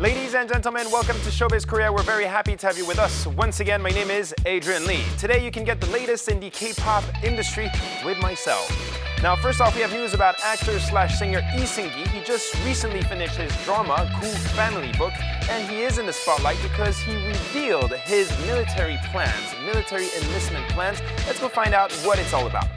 Ladies and gentlemen, welcome to Showbiz Korea. We're very happy to have you with us. Once again, my name is Adrian Lee. Today, you can get the latest in the K-pop industry with myself. Now, first off, we have news about actor slash singer Lee Seung-gi. He just recently finished his drama Cool Family book, and he is in the spotlight because he revealed his military plans, military enlistment plans. Let's go find out what it's all about.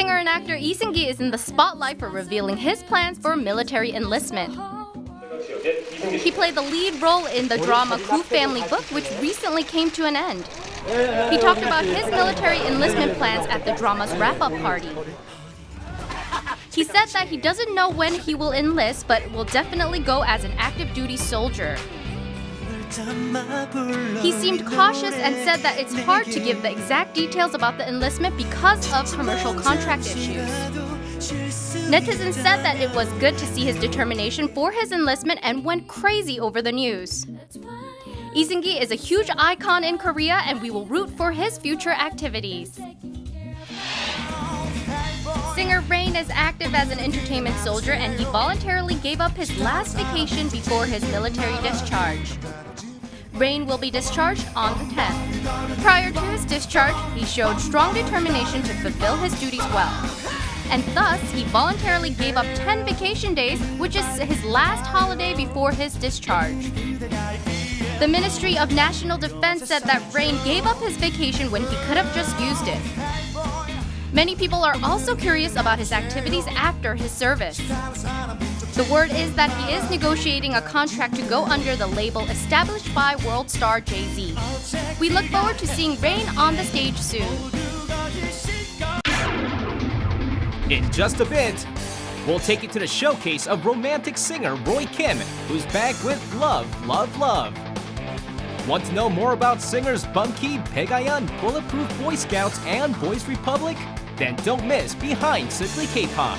Singer and actor Lee Seung-gi is in the spotlight for revealing his plans for military enlistment. He played the lead role in the drama Koo Family Book, which recently came to an end. He talked about his military enlistment plans at the drama's wrap-up party. He said that he doesn't know when he will enlist, but will definitely go as an active duty soldier. He seemed cautious and said that it's hard to give the exact details about the enlistment because of commercial contract issues. Netizens said that it was good to see his determination for his enlistment and went crazy over the news. Lee Seung-gi is a huge icon in Korea and we will root for his future activities. Singer Rain is active as an entertainment soldier and he voluntarily gave up his last vacation before his military discharge. Rain will be discharged on the 10th. Prior to his discharge, he showed strong determination to fulfill his duties well. And thus, he voluntarily gave up 10 vacation days, which is his last holiday before his discharge. The Ministry of National Defense said that Rain gave up his vacation when he could have just used it. Many people are also curious about his activities after his service. The word is that he is negotiating a contract to go under the label established by world star Jay Z. We look forward to seeing Rain on the stage soon. In just a bit, we'll take you to the showcase of romantic singer Roy Kim, who's back with Love, Love, Love. Want to know more about singers Bunky, Pegayan, Bulletproof Boy Scouts, and Boys Republic? Then don't miss Behind Simply K-pop.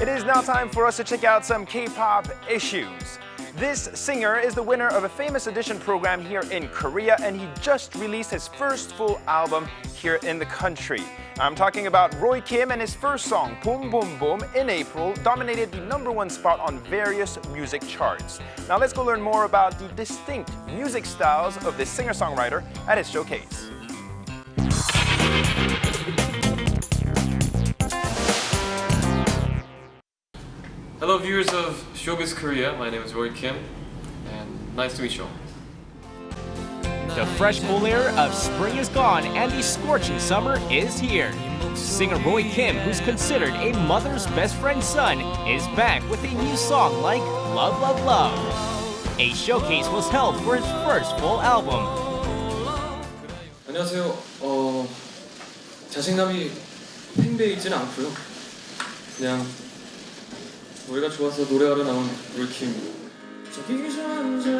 It is now time for us to check out some K-pop issues. This singer is the winner of a famous audition program here in Korea, and he just released his first full album here in the country. I'm talking about Roy Kim and his first song, Boom Boom Boom, in April, dominated the number one spot on various music charts. Now let's go learn more about the distinct music styles of this singer-songwriter at his showcase. Hello, viewers of Showbiz Korea. My name is Roy Kim, and nice to meet you. all. The fresh cool air of spring is gone and the scorching summer is here. Singer Roy Kim, who's considered a mother's best friend's son, is back with a new song like Love, Love, Love. A showcase was held for his first full album. 안녕하세요. 어, 자신감이 팽배이진 않고요. 그냥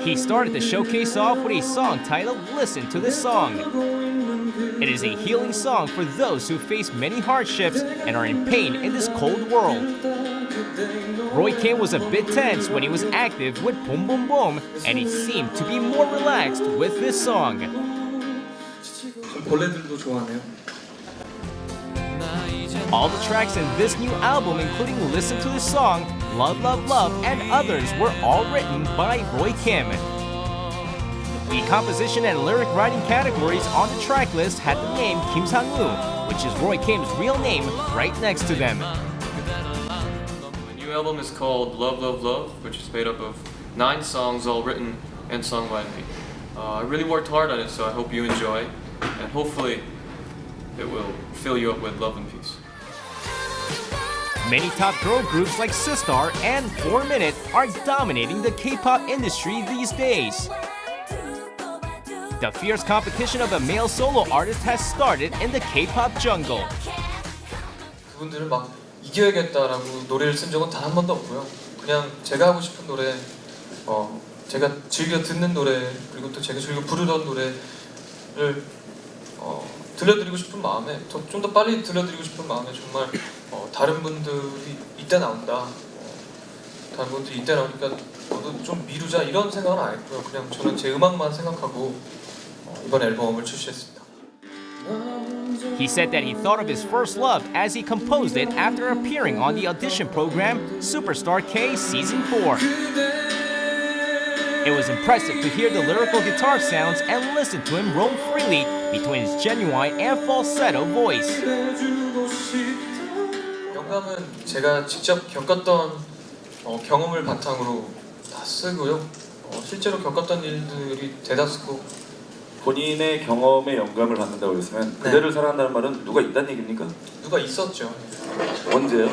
he started the showcase off with a song titled Listen to This Song. It is a healing song for those who face many hardships and are in pain in this cold world. Roy Kim was a bit tense when he was active with Boom Boom Boom, and he seemed to be more relaxed with this song. All the tracks in this new album, including Listen to This Song, Love, Love, Love, and others, were all written by Roy Kim. The composition and lyric writing categories on the track list had the name Kim Sang-woo, which is Roy Kim's real name, right next to them. The new album is called Love, Love, Love, which is made up of nine songs, all written and sung by me. Uh, I really worked hard on it, so I hope you enjoy, and hopefully, it will fill you up with love and peace. Many top girl groups like Sistar and 4 Minute are dominating the K-pop industry these days. The fierce competition of a male solo artist has started in the K-pop jungle. 그분들을 막 이겨야겠다라고 노래를 쓴 적은 단 한 번도 없고요. 그냥 제가 하고 싶은 노래, 어, 제가 즐겨 듣는 노래 그리고 또 제가 즐겨 부르던 노래를 어, 들려드리고 싶은 마음에 좀 더 빨리 들려드리고 싶은 마음에 정말 어, 다른 분들이 이때 나온다. 어, 다른 분들이 이때 나오니까 너도 좀 미루자 이런 생각은 안 했고요. 그냥 저는 제 음악만 생각하고 어, 이번 앨범을 출시했습니다. He said that he thought of his first love as he composed it after appearing on the audition program Superstar K Season 4. It was impressive to hear the lyrical guitar sounds and listen to him roam freely between his genuine and falsetto voice. 영감은 제가 직접 겪었던 어, 경험을 바탕으로 다 쓰고요. 어, 실제로 겪었던 일들이 대다수고 본인의 경험에 영감을 받는다고 했으면 네. 그대를 사랑한다는 말은 누가 있다는 얘기입니까? 누가 있었죠. 언제요?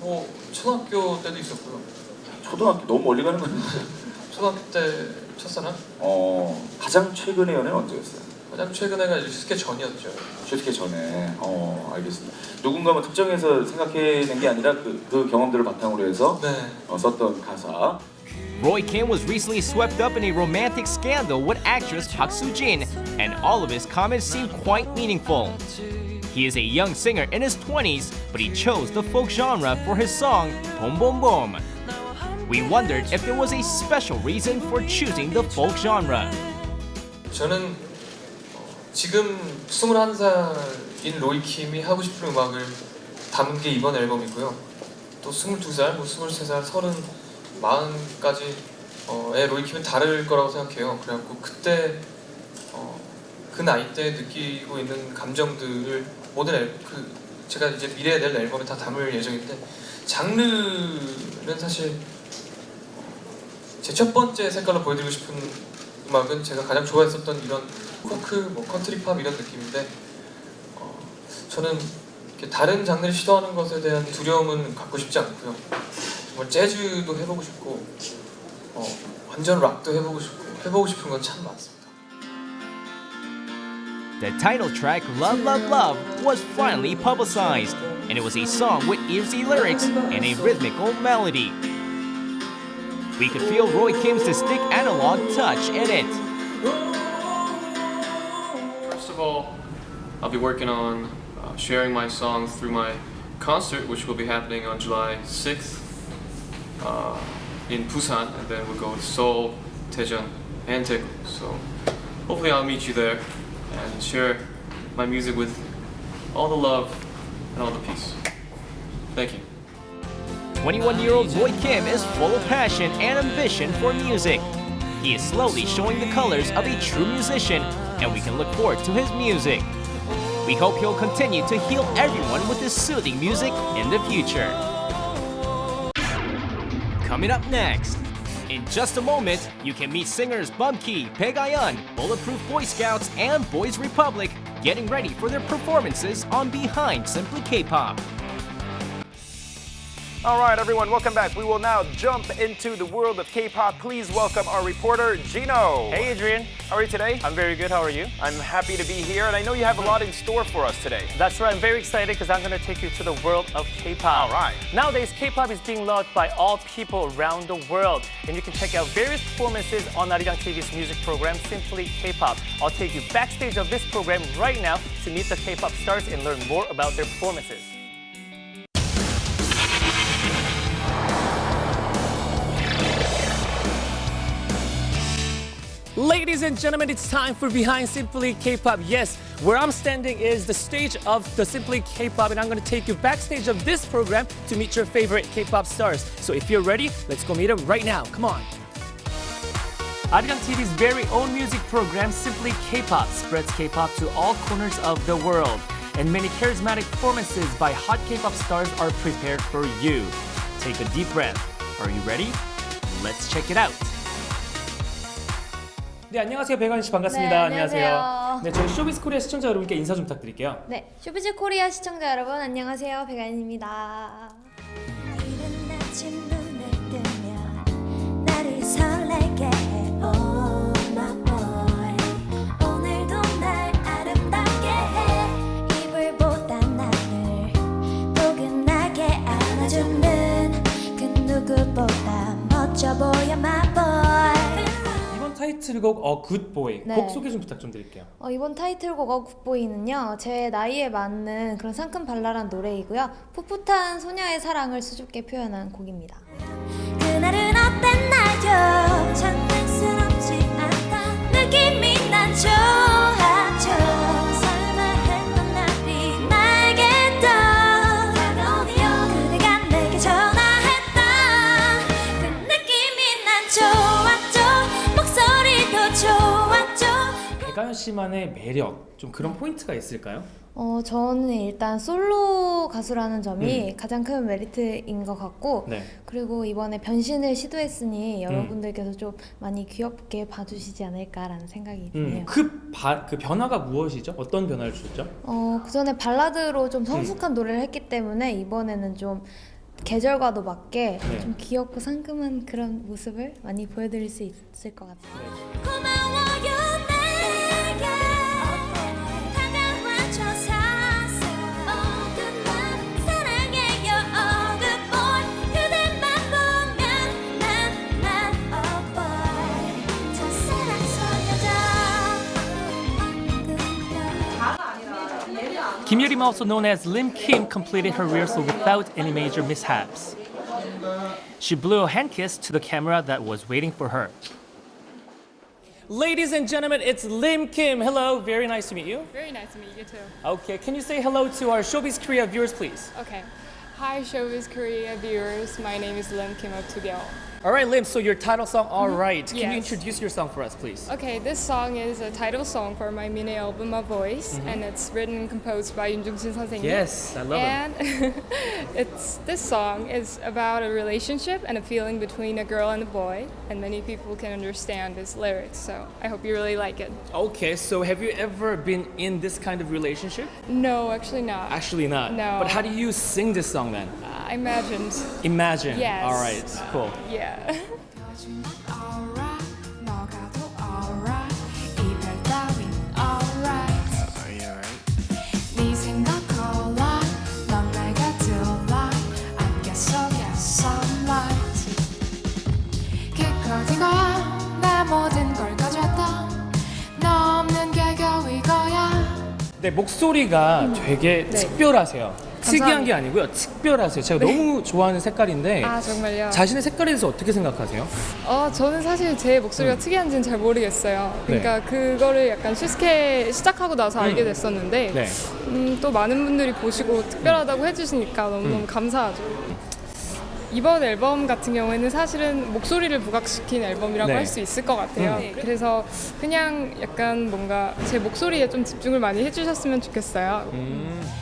뭐 초등학교 때도 있었고요. 초등학교 너무 멀리 가는 거 아니에요? 초등학교 때 첫사랑 어 가장 최근의 연애는 언제였어요? 가장 최근에가 이제 스케 전이었죠. 솔직히 전에 어 알겠습니다. 누군가 뭐 특정해서 생각해낸 게 아니라 그, 그 경험들을 바탕으로 해서 네. 어, 썼던 가사 Roy Kim was recently swept up in a romantic scandal with actress Park Soo Jin, and all of his comments seem quite meaningful. He is a young singer in his 20s, but he chose the folk genre for his song Boom Boom Boom. We wondered if there was a special reason for choosing the folk genre. 저는 어, 지금 21살인 로이킴이 하고 싶은 음악을 담은 게 이번 앨범이고요. 또 22살, 뭐 23살, 30, 40까지 어의 로이킴은 다를 거라고 생각해요. 그래갖고 그때 어, 그 나이 때 느끼고 있는 감정들을 모든 앨, 그 제가 이제 미래에 낼 앨범에 다 담을 예정인데 장르는 사실 제 첫 번째 색깔로 보여드리고 싶은 음악은 제가 가장 좋아했었던 이런 포크, 뭐 컨트리팝 이런 느낌인데 어, 저는 다른 장르를 시도하는 것에 대한 두려움은 갖고 싶지 않고요. 정말 재즈도 해보고 싶고 어, 완전 락도 해보고 싶고 해보고 싶은 건 참 많습니다. The title track Love Love Love was finally publicized, and it was a song with easy lyrics and a rhythmical melody. We could feel Roy Kim's distinct analog touch in it. First of all, I'll be working on uh, sharing my songs through my concert, which will be happening on July 6th uh, in Busan, and then we'll go to Seoul, Daejeon, and Daegu. So hopefully I'll meet you there and share my music with all the love and all the peace. Thank you. 21 year old Roy Kim is full of passion and ambition for music. He is slowly showing the colors of a true musician, and we can look forward to his music. We hope he'll continue to heal everyone with his soothing music in the future. Coming up next. In just a moment, you can meet singers Bumkey, Pegayan, Bulletproof Boy Scouts, and Boys Republic getting ready for their performances on Behind Simply K-Pop. All right, everyone, welcome back. We will now jump into the world of K-pop. Please welcome our reporter, Gino. Hey Adrian, how are you today? I'm very good. How are you? I'm happy to be here, and I know you have a lot in store for us today. That's right. I'm very excited because I'm going to take you to the world of K-pop. All right. Nowadays, K-pop is being loved by all people around the world, and you can check out various performances on Arirang TV's music program, Simply K-pop. I'll take you backstage of this program right now to meet the K-pop stars and learn more about their performances. Ladies and gentlemen, it's time for Behind Simply K-pop. Yes, where I'm standing is the stage of the Simply K-pop, and I'm going to take you backstage of this program to meet your favorite K-pop stars. So if you're ready, let's go meet them right now. Come on. Arirang TV's very own music program, Simply K-pop, spreads K-pop to all corners of the world. And many charismatic performances by hot K-pop stars are prepared for you. Take a deep breath. Are you ready? Let's check it out. 네, 안녕하세요. 백완 씨 반갑습니다. 네, 안녕하세요. 네, 저희 쇼비스 코리아 시청자 여러분께 인사 좀 부탁드릴게요. 네, 쇼비즈 코리아 시청자 여러분 안녕하세요. 백안입니다. 이른 아침 눈을 뜨면 나를 설레게 타이틀곡 어 굿보이 네. 곡 소개 좀 부탁 좀 드릴게요. 어, 이번 타이틀곡 어굿보이는요 제 나이에 맞는 그런 상큼 발랄한 노래이고요 풋풋한 소녀의 사랑을 수줍게 표현한 곡입니다. 그날은 어땠나요 장난스럽지 않다 느낌이 난 좋아 백아연 씨만의 매력, 좀 그런 포인트가 있을까요? 어, 저는 일단 솔로 가수라는 점이 가장 큰 메리트인 것 같고 네. 그리고 이번에 변신을 시도했으니 여러분들께서 좀 많이 귀엽게 봐주시지 않을까라는 생각이 드네요. 음, 그, 바, 그 변화가 무엇이죠? 어떤 변화를 주셨죠? 어, 그 전에 발라드로 좀 성숙한 노래를 했기 때문에 이번에는 좀 계절과도 맞게 네. 좀 귀엽고 상큼한 그런 모습을 많이 보여드릴 수 있을 것 같아요. 고 Kim Yerim, also known as Lim Kim, completed her rehearsal without any major mishaps. She blew a hand kiss to the camera that was waiting for her. Ladies and gentlemen, it's Lim Kim. Hello, very nice to meet you. Very nice to meet you too. Okay, can you say hello to our Showbiz Korea viewers, please? Okay. Hi, Showbiz Korea viewers. My name is Lim Kim of Tugyeol. All right, Lim. So your title song, All mm-hmm. Right. Can yes. you introduce your song for us, please? Okay, this song is a title song for my mini album, My Voice, mm-hmm. and it's written and composed by Yoon Jung Sin Yes, I love it. And it's this song is about a relationship and a feeling between a girl and a boy, and many people can understand this lyrics. So I hope you really like it. Okay, so have you ever been in this kind of relationship? No, actually not. Actually not. No. But how do you sing this song then? I imagined. Imagine. Yes. All right, cool. Yeah. 네, 목소리가 되게 특별하세요. 특이한 게 아니고요. 특별하세요. 제가 너무 좋아하는 색깔인데 아 정말요? 자신의 색깔에 대해서 어떻게 생각하세요? 어, 저는 사실 제 목소리가 특이한지는 잘 모르겠어요. 그러니까 그거를 약간 시스케 시작하고 나서 알게 됐었는데 네. 음, 또 많은 분들이 보시고 특별하다고 해주시니까 너무너무 감사하죠. 이번 앨범 같은 경우에는 사실은 목소리를 부각시킨 앨범이라고 네. 할 수 있을 것 같아요. 그래서 그냥 약간 뭔가 제 목소리에 좀 집중을 많이 해주셨으면 좋겠어요. 요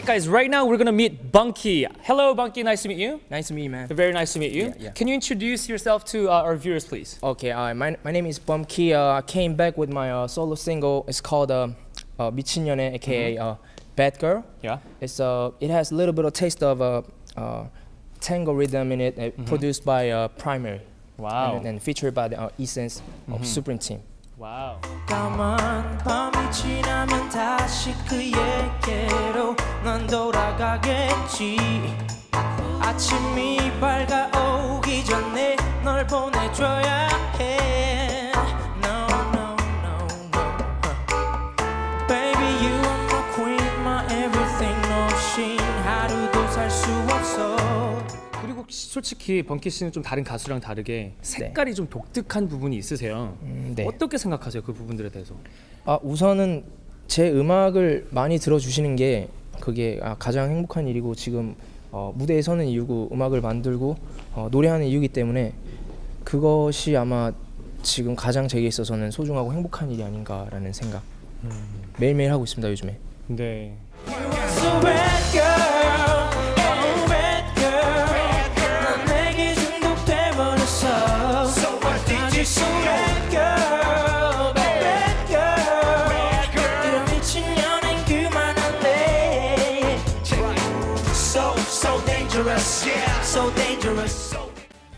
right, guys. Right now we're gonna meet Bunky. Hello, Bunky. Nice to meet you. Nice to meet you, man. Very nice to meet you. Yeah, yeah. Can you introduce yourself to uh, our viewers, please? Okay, uh, my, my name is Bumki. Uh, I came back with my uh, solo single. It's called uh, uh, 미친년의, aka uh, Bad Girl. Yeah. It's uh, it has a little bit of taste of uh, uh, tango rhythm in it, uh, produced by uh, Primary. Wow. And, and featured by the uh, Essence of Supreme Team. Wow. 까만 밤이 지나면 다시 그에게로 난 돌아가겠지 아침이 밝아오기 전에 널 보내줘야 해 솔직히 번키 씨는 좀 다른 가수랑 다르게 색깔이 좀 독특한 부분이 있으세요. 음, 네. 어떻게 생각하세요? 그 부분들에 대해서? 아, 우선은 제 음악을 많이 들어주시는 게 그게 아, 가장 행복한 일이고 지금 어, 무대에 서는 이유고 음악을 만들고 어, 노래하는 이유기 때문에 그것이 아마 지금 가장 제게 있어서는 소중하고 행복한 일이 아닌가라는 생각 매일매일 하고 있습니다 요즘에 네. So bad girl, dangerous, so dangerous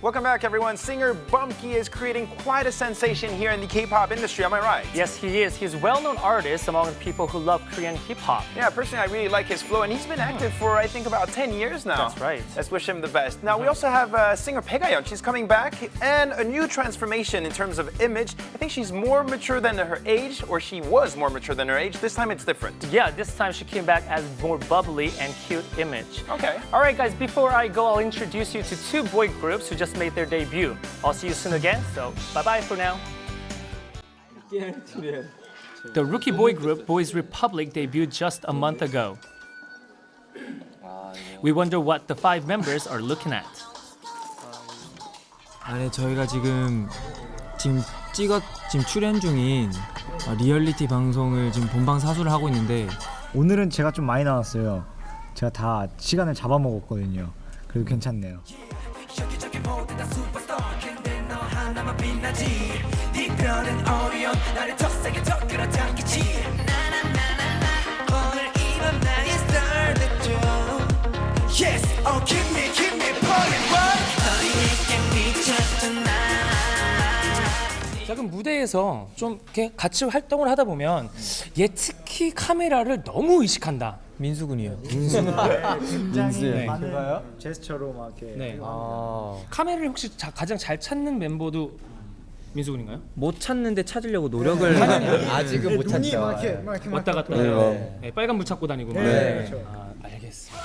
Welcome back, everyone. Singer Bumkey is creating quite a sensation here in the K-pop industry. Am I right? Yes, he is. He's a well-known artist among people who love Korean hip hop. Yeah, personally, I really like his flow, and he's been active for I think about 10 years now. That's right. Let's wish him the best. Now, we also have uh, singer Pegayeon. She's coming back, and a new transformation in terms of image. I think she's more mature than her age, or she was more mature than her age. This time it's different. Yeah, this time she came back as more bubbly and cute image. Okay. All right, guys, before I go, I'll introduce you to two boy groups who just made their debut. I'll see you soon again, so bye bye for now. The rookie boy group Boys Republic debuted just a month ago. We wonder what the five members are looking at. 아, 네, 저희가 지금 지금 찍었 지금 출연 중인 어, 리얼리티 방송을 지금 본방 사수를 하고 있는데 오늘은 제가 좀 많이 나왔어요. 제가 다 시간을 잡아먹었거든요. 그래도 괜찮네요. 모두 다 슈퍼스타 근데 너 하나만 빛나지. 네 별은 어려운 나를 더 세게 더 끌어당기지. 나나나나나 오늘 이밤 나의 star 됐죠. Yes, oh give me, give me, put it work 너에게 미쳤던 자 그럼 무대에서 좀 이렇게 같이 활동을 하다 보면 얘 특히 카메라를 너무 의식한다. 민수 군이요. 굉장히 네. 많은 제스처로 막 이렇게 네. 카메라를 혹시 자- 가장 잘 찾는 멤버도 민수군인가요? 못 찾는데 찾으려고 노력을 아직은 못 눈이 막 이렇게 막 이렇게 왔다 막 갔다. 네. 네. 네, 빨간 물 찾고 다니고. 네, 그렇죠. 아, 알겠습니다.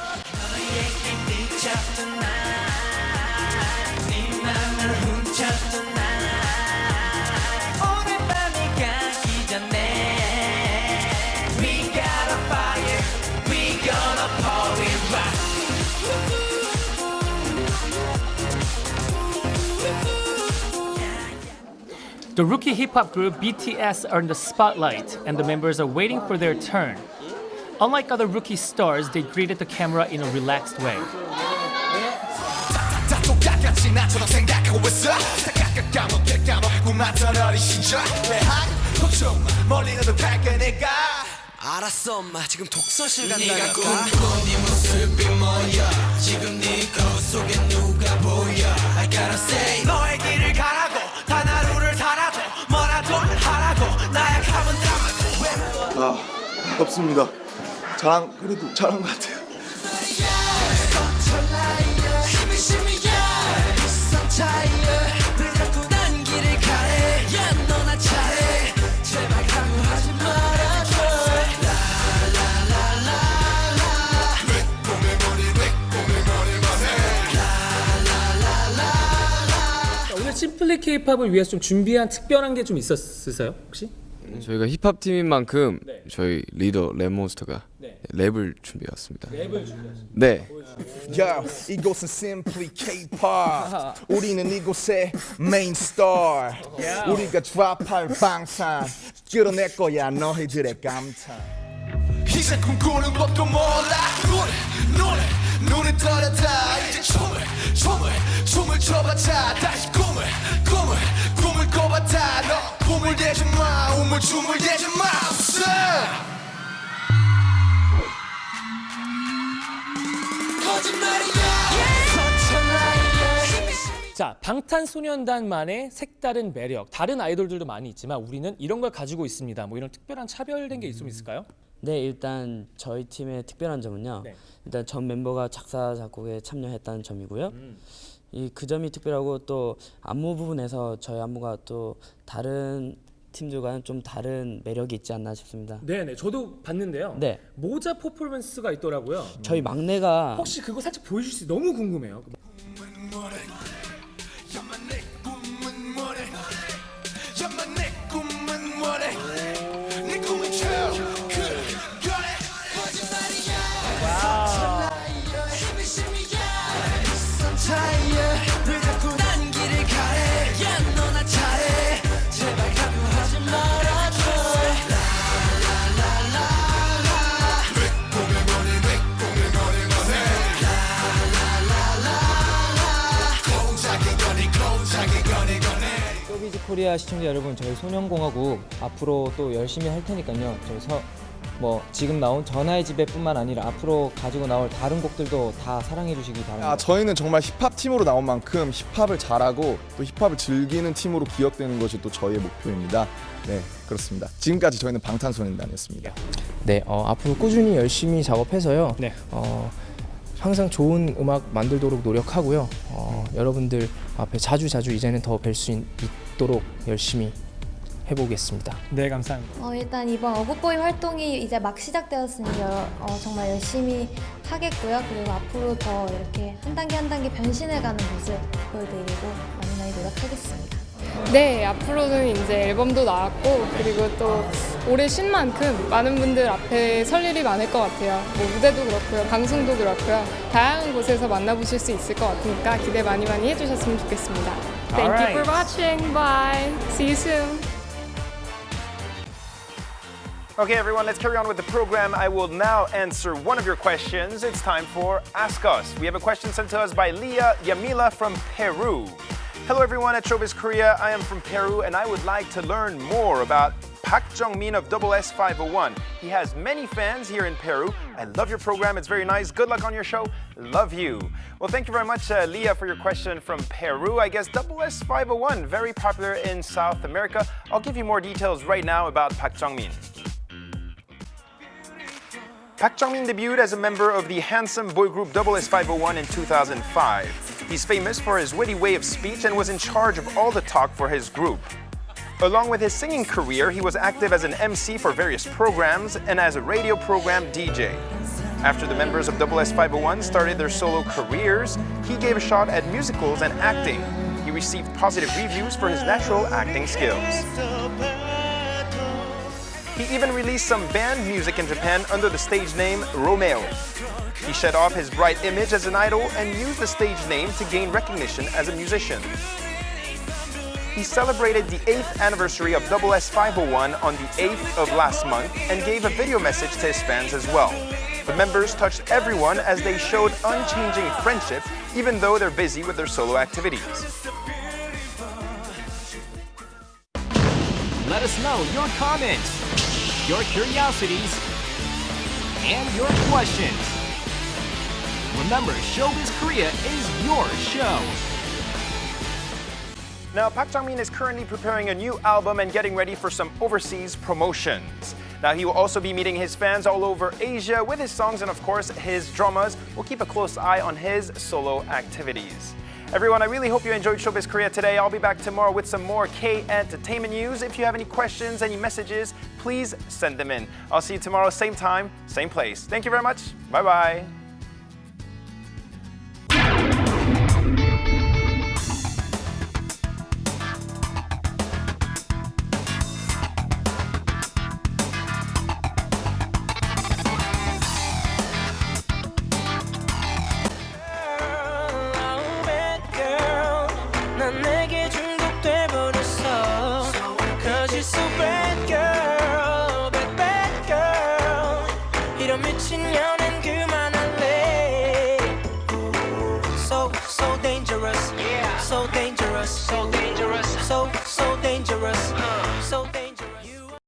The rookie hip hop group BTS are in the spotlight, and the members are waiting for their turn. Unlike other rookie stars, they greeted the camera in a relaxed way. 다 똑같이 나처럼 생각하고 있어 다 각각 까먹게 까먹고 맞던 어린 시절 왜한 걱정 마 멀리 나도 갈 거니까 알았어 엄마 지금 독서실 간다니까 네가 꿈꾼 네 모습이 뭐야 지금 네 거울 속에 누가 보여 I gotta say 너의 길을 가라 야 너나 잘해 제발 강요하지 말아줘 자, 오늘 심플리 K-팝을 위해서 좀 준비한 특별한 게 좀 있었으세요? 혹시? 저희가 힙합 팀인 만큼 네. 저희 리더 랩몬스터가 네. 랩을 준비해왔습니다. 랩을 준비하셨어요. 네. 야, 이곳은 simply K-pop. 우리는 이곳의 메인 스타. 우리가 드랍할 방탄. 끌어낼 거야 너희들의 감탄. 이제 꿈꾸는 것도 몰라 노래 노래 눈을 떨었다 이제 춤을 춤을 춤을 춰봤자 다 춤을 대지 마 없어 거짓말이야 서천라이야 자, 방탄소년단만의 색다른 매력. 다른 아이돌들도 많이 있지만 우리는 이런 걸 가지고 있습니다. 뭐 이런 특별한 차별된 게좀 있을까요? 네, 일단 저희 팀의 특별한 점은요. 네. 일단 전 멤버가 작사 작곡에 참여했다는 점이고요. 음. 이그 점이 특별하고 또 안무 부분에서 저희 안무가 또 다른 팀들과는 좀 다른 매력이 있지 않나 싶습니다. 네네, 저도 봤는데요. 네, 모자 퍼포먼스가 있더라고요. 저희 막내가 혹시 그거 살짝 보여줄 수? 너무 궁금해요. 코리아 시청자 여러분, 저희 소년공화국 앞으로 또 열심히 할 테니까요. 저희 서 뭐 지금 나온 전화의 지배뿐만 아니라 앞으로 가지고 나올 다른 곡들도 다 사랑해 주시기 바랍니다. 아, 저희는 정말 힙합 팀으로 나온 만큼 힙합을 잘하고 또 힙합을 즐기는 팀으로 기억되는 것이 또 저희의 목표입니다. 네, 그렇습니다. 지금까지 저희는 방탄소년단이었습니다. 네, 어, 앞으로 꾸준히 열심히 작업해서요. 네. 어, 항상 좋은 음악 만들도록 노력하고요. 어, 여러분들 앞에 자주 자주 이제는 더 뵐 수 있도록 열심히 해보겠습니다. 네, 감사합니다. 어, 일단 이번 어굿보이 활동이 이제 막 시작되었으니 여, 어, 정말 열심히 하겠고요. 그리고 앞으로 더 이렇게 한 단계 한 단계 변신해가는 모습 보여드리고 많이 많이 노력하겠습니다. 네, 앞으로는 이제 앨범도 나왔고 그리고 또 올해 쉰 만큼 많은 분들 앞에 설 일이 많을 것 같아요. 뭐 무대도 그렇고요, 방송도 그렇고요. 다양한 곳에서 만나보실 수 있을 것 같으니까 기대 많이 많이 해주셨으면 좋겠습니다. Thank you for watching. Bye. See you soon. Okay, everyone, let's carry on with the program. I will now answer one of your questions. It's time for Ask Us. We have a question sent to us by Leah Yamila from Peru. Hello, everyone at Showbiz Korea. I am from Peru, and I would like to learn more about Park Jong-min of Double S 501. He has many fans here in Peru. I love your program. It's very nice. Good luck on your show. Love you. Well, thank you very much, uh, Leah, for your question from Peru. I guess Double S 501, very popular in South America. I'll give you more details right now about Park Jong-min. Park Jong-min debuted as a member of the handsome boy group Double S501 in 2005. He's famous for his witty way of speech and was in charge of all the talk for his group. Along with his singing career, he was active as an MC for various programs and as a radio program DJ. After the members of Double S501 started their solo careers, he gave a shot at musicals and acting. He received positive reviews for his natural acting skills. He even released some band music in Japan under the stage name Romeo. He shed off his bright image as an idol and used the stage name to gain recognition as a musician. He celebrated the 8th anniversary of Double S 501 on the 8th of last month and gave a video message to his fans as well. The members touched everyone as they showed unchanging friendship even though they're busy with their solo activities. Let us know your comments, your curiosities, and your questions. Remember, Showbiz Korea is your show. Now, Park Jong-min is currently preparing a new album and getting ready for some overseas promotions. Now, he will also be meeting his fans all over Asia with his songs and, of course, his dramas. We'll keep a close eye on his solo activities. Everyone, I really hope you enjoyed Showbiz Korea today. I'll be back tomorrow with some more K entertainment news. If you have any questions, any messages, please send them in. I'll see you tomorrow, same time, same place. Thank you very much. Bye bye.